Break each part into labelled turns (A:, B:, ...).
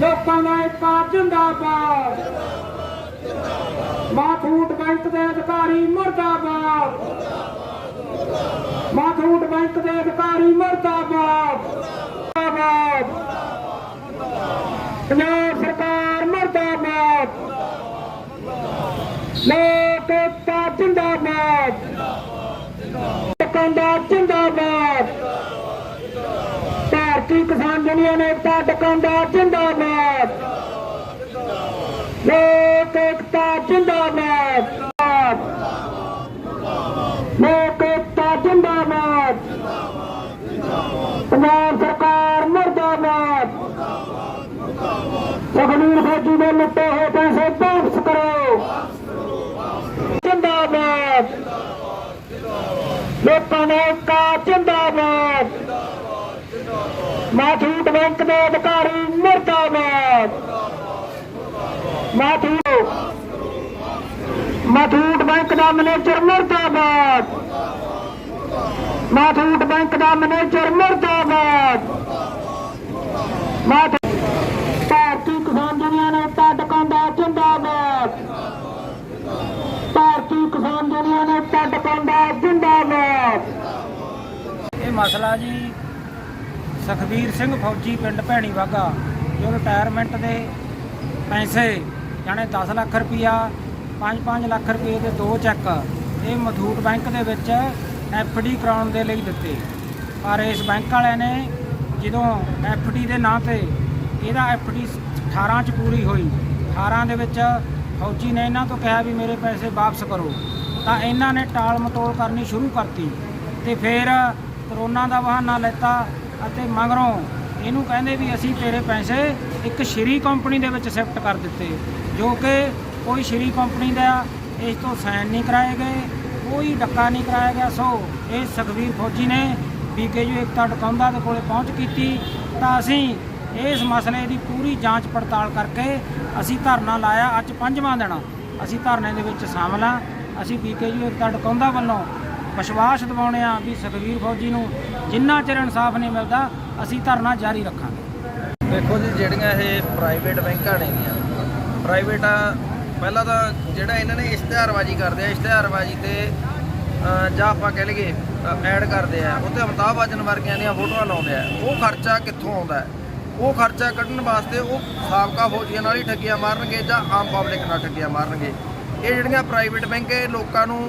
A: ਲੋਕਾਂ ਦਾ ਏਕਾ ਜਿੰਦਾਬਾਦ। ਮਾਥੂਟ ਬੈਂਕ ਦੇ ਅਧਿਕਾਰੀ ਮਰਦਾਬਾਦ। ਮਾਥੂਟ ਬੈਂਕ ਦੇ ਅਧਿਕਾਰੀ ਮਰਦਾਬਾਦ। ਮਰਦਾਬਾਦ। ਪੰਜਾਬ ਸਰਕਾਰ ਮਰਦਾਬਾਦ। ਲੋਕ ਏਕਤਾ ਜਿੰਦਾਬਾਦ। ਦੁਕਾਨਦਾਰ ਜਿੰਦਾਬਾਦ ਭਾਰਤੀ ਕਿਸਾਨ ਯੂਨੀਅਨ ਏਕਤਾ ਦੁਕਾਨਦਾਰ ਜਿੰਦਾਬਾਦ। ਲੋਕ ਏਕਤਾ, ਜਿੰਦਾਬਾਦ। ਲੋਕ ਏਕਤਾ, ਜਿੰਦਾਬਾਦ। ਪੰਜਾਬ ਸਰਕਾਰ ਮਰਦਾਬਾਦ। ਸੁਖਬੀਰ ਫੌਜੀ ਦੇ ਲੁੱਟੇ ਹੋਏ ਪੈਸੇ ਵਾਪਸ ਕਰੋ। ਜਿੰਦਾਬਾਦ। ਲੋਕਾਂ ਨੇ ਏਕਾ ਜਿੰਦਾਬਾਦ। ਮਾਥੂਟ ਬੈਂਕ ਦੇ ਅਧਿਕਾਰੀ ਮਰਦਾਬਾਦ। ਮਾਥੂਟ। ਮਾਥੂਟ ਬੈਂਕ ਦਾ ਮੈਨੇਜਰ ਮਰਦਾਬਾਦ। ਮਾਥੂਟ ਬੈਂਕ ਦਾ ਮੈਨੇਜਰ ਮਰਦਾਬਾਦ। ਮਾਥ ਭਾਰਤੀ ਕਿਸਾਨ ਯੂਨੀਅਨ ਏਕਤਾ ਦੁਕਾਨਦਾਰ ਜਿੰਦਾਬਾਦ। ਭਾਰਤੀ ਕਿਸਾਨ ਯੂਨੀਅਨ ਏਕਤਾ ਦੁਕਾਨਦਾਰ ਜਿੰਦਾਬਾਦ।
B: ਇਹ ਮਸਲਾ ਜੀ ਸੁਖਬੀਰ ਸਿੰਘ ਫੌਜੀ ਪਿੰਡ ਭੈਣੀ ਵਾਗਾ, ਜੋ ਰਿਟਾਇਰਮੈਂਟ ਦੇ ਪੈਸੇ, ਜਾਣੇ 10 ਲੱਖ ਰੁਪਇਆ 5-5 ਲੱਖ ਰੁਪਏ ਦੇ ਦੋ ਚੈੱਕ, ਇਹ ਮਥੂਟ ਬੈਂਕ ਦੇ ਵਿੱਚ ਡੀ ਕਰਾਉਣ ਦੇ ਲਈ ਦਿੱਤੇ। ਪਰ ਇਸ ਬੈਂਕ ਵਾਲਿਆਂ ਨੇ ਜਦੋਂ ਡੀ ਦੇ ਨਾਂ ਤੇ ਇਹਦਾ ਡੀ 18 ਚ ਪੂਰੀ ਹੋਈ 18 ਦੇ ਵਿੱਚ ਫੌਜੀ ਨੇ ਇਹਨਾਂ ਤੋਂ ਕਿਹਾ ਵੀ ਮੇਰੇ ਪੈਸੇ ਵਾਪਸ ਕਰੋ, ਤਾਂ ਇਹਨਾਂ ਨੇ ਟਾਲ ਮਟੋਲ ਕਰਨੀ ਸ਼ੁਰੂ ਕਰਤੀ ਤੇ ਫਿਰ ਕਰੋਨਾ ਦਾ ਬਹਾਨਾ ਲੈਤਾ ਅਤੇ ਮਗਰੋਂ ਇਹਨੂੰ ਕਹਿੰਦੇ ਵੀ ਅਸੀਂ ਤੇਰੇ ਪੈਸੇ ਇੱਕ ਸ਼੍ਰੀ ਕੰਪਨੀ ਦੇ ਵਿੱਚ ਸ਼ਿਫਟ ਕਰ ਦਿੱਤੇ, ਜੋ ਕਿ ਕੋਈ ਸ਼੍ਰੀ ਕੰਪਨੀ ਦਾ ਇਸ ਤੋਂ ਸਾਈਨ ਨਹੀਂ ਕਰਾਏ ਗਏ, ਕੋਈ ਡੱਕਾ ਨਹੀਂ ਕਰਾਇਆ ਗਿਆ। ਸੋ ਇਹ ਸੁਖਬੀਰ ਫੌਜੀ ਨੇ ਬੀਕੇਯੂ ਏਕਤਾ ਡਕਾਉਂਦਾ ਦੇ ਕੋਲੇ ਪਹੁੰਚ ਕੀਤੀ। ਤਾਂ ਅਸੀਂ ਇਸ ਮਸਲੇ ਦੀ ਪੂਰੀ ਜਾਂਚ ਪੜਤਾਲ ਕਰਕੇ ਅਸੀਂ ਧਰਨਾ ਲਾਇਆ ਅੱਜ ਪੰਜਵਾਂ ਦਿਨ। ਅਸੀਂ ਧਰਨੇ ਦੇ ਵਿੱਚ ਸ਼ਾਮਲ ਹਾਂ। ਅਸੀਂ ਬੀਕੇਯੂ ਏਕਤਾ ਡਕਾਉਂਦਾ ਵੱਲੋਂ ਵਿਸ਼ਵਾਸ ਦਿਵਾਉਣੇ ਆ ਵੀ ਸੁਖਬੀਰ ਫੌਜੀ ਨੂੰ ਜਿੰਨਾ ਚਿਰ ਇਨਸਾਫ ਨਹੀਂ ਮਿਲਦਾ, ਅਸੀਂ ਧਰਨਾ ਜਾਰੀ ਰੱਖਾਂਗੇ।
C: ਦੇਖੋ ਜੀ, ਜਿਹੜੀਆਂ ਇਹ ਪ੍ਰਾਈਵੇਟ ਬੈਂਕਾਂ ਨੇਗੀਆਂ ਪ੍ਰਾਈਵੇਟ ਪਹਿਲਾਂ ਤਾਂ ਜਿਹੜਾ ਇਹਨਾਂ ਨੇ ਇਸ਼ਤਿਹਾਰਬਾਜ਼ੀ ਕਰਦੇ ਆ, ਇਸ਼ਤਿਹਾਰਬਾਜ਼ੀ ਤੇ ਜਾਂ ਆਪਾਂ ਕਹਿ ਲਈਏ ਐਡ ਕਰਦੇ ਆ ਉੱਤੇ ਅਮਿਤਾਭ ਬਚਨ ਵਰਗਿਆਂ ਦੀਆਂ ਫੋਟੋਆਂ ਲਾਉਂਦੇ ਆ, ਉਹ ਖਰਚਾ ਕਿੱਥੋਂ ਆਉਂਦਾ ਉਹ ਖਰਚਾ ਕੱਢਣ ਵਾਸਤੇ ਉਹ ਸਾਬਕਾ ਫੌਜੀਆਂ ਨਾਲ ਹੀ ਠੱਗੀਆਂ ਮਾਰਨਗੇ ਜਾਂ ਆਮ ਪਬਲਿਕ ਨਾਲ ਠੱਗੀਆਂ ਮਾਰਨਗੇ? ਇਹ ਜਿਹੜੀਆਂ ਪ੍ਰਾਈਵੇਟ ਬੈਂਕ ਇਹ ਲੋਕਾਂ ਨੂੰ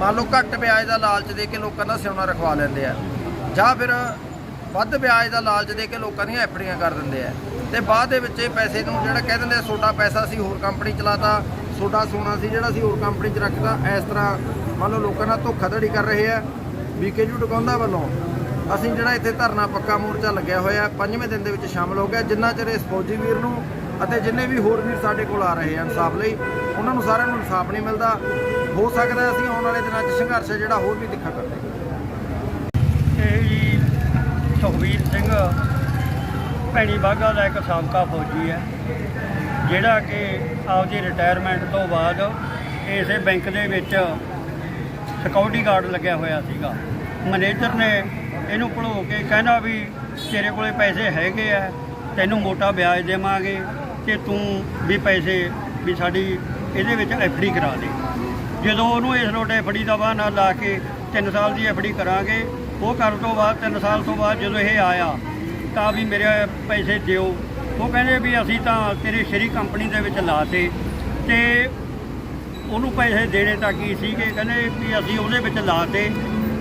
C: ਮੰਨ ਲਓ ਘੱਟ ਵਿਆਜ ਦਾ ਲਾਲਚ ਦੇ ਕੇ ਲੋਕਾਂ ਦਾ ਸਿਉਣਾ ਰਖਵਾ ਲੈਂਦੇ ਆ। ਜਾਂ ਫਿਰ ਵੱਧ ਵਿਆਜ ਦਾ ਲਾਲਚ ਦੇ ਕੇ ਲੋਕਾਂ ਦੀਆਂ ਐਫਡੀਆਂ ਕਰ ਦਿੰਦੇ ਆ। ਤੇ ਬਾਅਦ ਦੇ ਵਿੱਚ ਇਹ ਪੈਸੇ ਨੂੰ ਜਿਹੜਾ ਕਹਿ ਦਿੰਦੇ ਆ ਤੁਹਾਡਾ ਪੈਸਾ ਸੀ ਹੋਰ ਕੰਪਨੀ ਚਲਾਤਾ ਤੁਹਾਡਾ ਸੋਨਾ ਸੀ ਜਿਹੜਾ ਸੀ ਹੋਰ ਕੰਪਨੀ 'ਚ ਰੱਖਦਾ ਇਸ ਤਰ੍ਹਾਂ ਮੰਨ ਲਓ ਲੋਕਾਂ ਨਾਲ ਧੋਖਾਧੜੀ ਕਰ ਰਹੇ ਆ। ਬੀਕੇਯੂ ਟਕਾਉਂਦਾ ਵੱਲੋਂ ਅਸੀਂ ਜਿਹੜਾ ਇੱਥੇ ਧਰਨਾ ਪੱਕਾ ਮੋਰਚਾ ਲੱਗਿਆ ਹੋਇਆ, ਪੰਜਵੇਂ ਦਿਨ ਦੇ ਵਿੱਚ ਸ਼ਾਮਲ ਹੋ ਗਿਆ। ਜਿੰਨਾ ਚਿਰ ਇਸ ਫੌਜੀ ਵੀਰ ਨੂੰ ਅਤੇ ਜਿੰਨੇ ਵੀ ਹੋਰ ਵੀਰ ਸਾਡੇ ਕੋਲ ਆ ਰਹੇ ਆ ਇਨਸਾਫ ਲਈ, ਉਹਨਾਂ ਨੂੰ ਸਾਰਿਆਂ ਨੂੰ ਇਨਸਾਫ ਨਹੀਂ ਮਿਲਦਾ। ਹੋ ਸਕਦਾ ਅਸੀਂ ਆਉਣ ਵਾਲੇ ਦਿਨਾਂ 'ਚ ਸੰਘਰਸ਼ ਜਿਹੜਾ ਹੋਰ ਵੀ ਤਿੱਖਾ ਕਰਦੇ
D: ਇਹ ਜੀ ਸੁਖਬੀਰ ਸਿੰਘ, ਭੈਣੀ ਬਾਗਾ ਦਾ ਇੱਕ ਸਾਬਕਾ ਫੌਜੀ ਹੈ, ਜਿਹੜਾ ਕਿ ਆਪਦੀ ਰਿਟਾਇਰਮੈਂਟ ਤੋਂ ਬਾਅਦ ਇਸੇ ਬੈਂਕ ਦੇ ਵਿੱਚ ਸਿਕਿਉਰਿਟੀ ਗਾਰਡ ਲੱਗਿਆ ਹੋਇਆ ਸੀਗਾ। ਮੈਨੇਜਰ ਨੇ ਇਹਨੂੰ ਭੜੋ ਕੇ ਕਹਿੰਦਾ ਵੀ ਤੇਰੇ ਕੋਲੇ ਪੈਸੇ ਹੈਗੇ ਆ, ਤੈਨੂੰ ਮੋਟਾ ਵਿਆਜ ਦੇਵਾਂਗੇ। ਤੇ ਤੂੰ ਵੀ ਪੈਸੇ ਵੀ ਸਾਡੀ ਇਹਦੇ ਵਿੱਚ ਐਫਡੀ ਕਰਾ ਦੇ। ਜਦੋਂ ਉਹਨੂੰ ਇਸ ਰੋਟ ਐਫਡੀ ਦਾ ਬਹਾਨਾ ਲਾ ਕੇ 3 ਸਾਲ ਦੀ ਐਫਡੀ ਕਰਾਂਗੇ, ਉਹ ਕਰਨ ਤੋਂ ਬਾਅਦ 3 ਸਾਲ ਤੋਂ ਬਾਅਦ ਜਦੋਂ ਇਹ ਆਇਆ, ਤਾਂ ਵੀ ਮੇਰੇ ਪੈਸੇ ਦਿਓ। ਉਹ ਕਹਿੰਦੇ ਵੀ ਅਸੀਂ ਤਾਂ ਤੇਰੇ ਸ਼੍ਰੀ ਕੰਪਨੀ ਦੇ ਵਿੱਚ ਲਾਤੇ ਤੇ ਉਹਨੂੰ ਪੈਸੇ ਦੇਣੇ ਤਾਂ ਕੀ ਸੀਗੇ? ਕਹਿੰਦੇ ਵੀ ਅਸੀਂ ਉਹਦੇ ਵਿੱਚ ਲਾਤੇ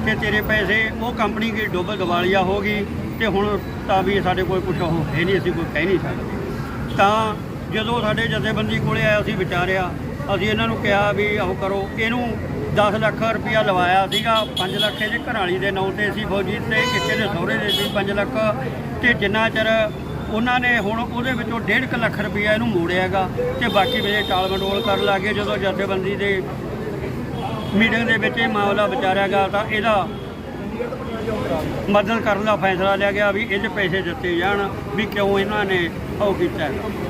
D: ਤੇ ਤੇਰੇ ਪੈਸੇ, ਉਹ ਕੰਪਨੀ ਦੀ ਡੁੱਬ ਦਿਵਾਲੀਆ ਹੋ ਗਈ ਤੇ ਹੁਣ ਤਾਂ ਵੀ ਸਾਡੇ ਕੋਲ ਕੁਝ ਉਹ ਹੈ ਨਹੀਂ, ਅਸੀਂ ਕੋਈ ਕਹਿ ਨਹੀਂ ਸਕਦੇ। ਤਾਂ ਜਦੋਂ ਸਾਡੇ ਜਥੇਬੰਦੀ ਕੋਲੇ ਆਇਆ, ਅਸੀਂ ਵਿਚਾਰਿਆ। ਅਸੀਂ ਇਹਨਾਂ ਨੂੰ ਕਿਹਾ ਵੀ ਉਹ ਕਰੋ। ਇਹਨੂੰ 10 ਲੱਖ ਰੁਪਇਆ ਲਵਾਇਆ ਸੀਗਾ। 5 ਲੱਖ ਇਹਦੇ ਘਰਾਲੀ ਦੇ ਨਾਂ ਤੇ ਸੀ ਫੌਜੀ ਤੇ ਇੱਕ ਇਹਦੇ ਸਹੁਰੇ ਦੇ ਸੀ 5 ਲੱਖ। ਤੇ ਜਿੰਨਾ ਚਿਰ ਉਹਨਾਂ ਨੇ ਹੁਣ ਉਹਦੇ ਵਿੱਚੋਂ 1.5 ਲੱਖ ਰੁਪਇਆ ਇਹਨੂੰ ਮੋੜਿਆਗਾ ਤੇ ਬਾਕੀ ਮੇਰੇ ਟਾਲ ਮਟੋਲ ਕਰਨ ਲੱਗੇ ਜਦੋਂ ਜਥੇਬੰਦੀ ਦੇ ਮੀਟਿੰਗ ਦੇ ਵਿੱਚ ਇਹ ਮਾਮਲਾ ਵਿਚਾਰਿਆ ਗਿਆ ਤਾਂ ਇਹਦਾ ਮਦਦ ਕਰਨ ਦਾ ਫੈਸਲਾ ਲਿਆ ਗਿਆ ਵੀ ਇਹਦੇ ਪੈਸੇ ਦਿੱਤੇ ਜਾਣ ਵੀ ਕਿਉਂ ਇਹਨਾਂ ਨੇ ਉਹ ਕੀਤਾ ਹੈ।